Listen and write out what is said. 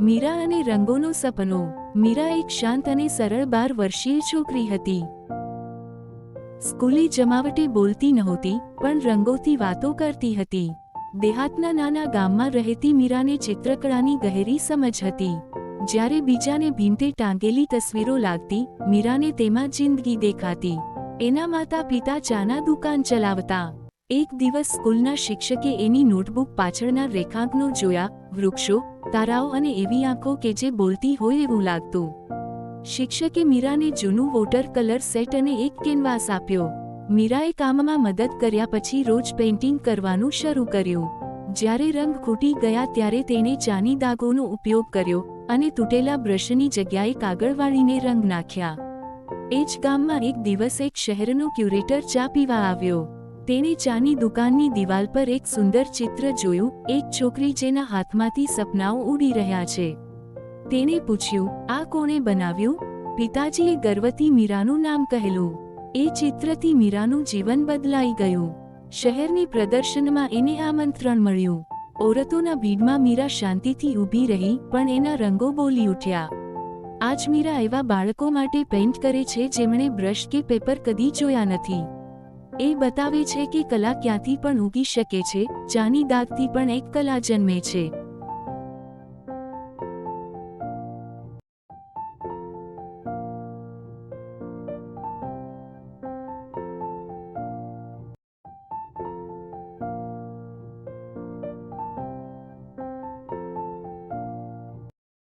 મીરા અને રંગોનો સપનો. મીરા એક શાંત અને સરળ બાર વર્ષીય છોકરી હતી. સ્કૂલે જમાવટે બોલતી નહોતી, પણ રંગોથી વાતો કરતી હતી. દેહાતના નાના ગામમાં રહેતી મીરાને ચિત્રકળાની ગહેરી સમજ હતી. જ્યારે બીજાને ભીંતે ટાંગેલી તસવીરો લાગતી, મીરાને તેમાં જિંદગી દેખાતી. એના માતા પિતા ચાના દુકાન ચલાવતા. એક દિવસ સ્કૂલના શિક્ષકે એની નોટબુક પાછળના રેખાંકનો જોયા, વૃક્ષો તારાઓ અને એવી આંખો કે જે બોલતી હોય એવું લાગતું. શિક્ષકે મીરાને જૂનું વોટર કલર સેટ અને એક કેનવાસ આપ્યો. મીરાએ કામમાં મદદ કર્યા પછી રોજ પેઇન્ટિંગ કરવાનું શરૂ કર્યું. જ્યારે રંગ ખૂટી ગયા ત્યારે તેણે ચાની દાગોનો ઉપયોગ કર્યો અને તૂટેલા બ્રશની જગ્યાએ કાગળ વાળીને રંગ નાખ્યા. એ જ ગામમાં એક દિવસ એક શહેરનો ક્યુરેટર ચા પીવા આવ્યો. તેણે ચાની દુકાનની દિવાલ પર એક સુંદર ચિત્ર જોયું, એક છોકરી જેના હાથમાંથી સપનાઓ ઉડી રહ્યા છે. તેણે પૂછ્યું, આ કોણે બનાવ્યું? પિતાજીએ ગર્વથી મીરાનું નામ કહેલું. એ ચિત્રથી મીરાનું જીવન બદલાઈ ગયું. શહેરની પ્રદર્શનમાં એને આમંત્રણ મળ્યું. ઓરતોના ભીડમાં મીરા શાંતિથી ઊભી રહી, પણ એના રંગો બોલી ઉઠ્યા. આજ મીરા એવા બાળકો માટે પેઇન્ટ કરે છે જેમણે બ્રશ કે પેપર કદી જોયા નથી. એ બતાવે છે કે કલા ક્યાંથી પણ ઉગી શકે છે ચાની દાગથી પણ એક કલા જન્મે છે.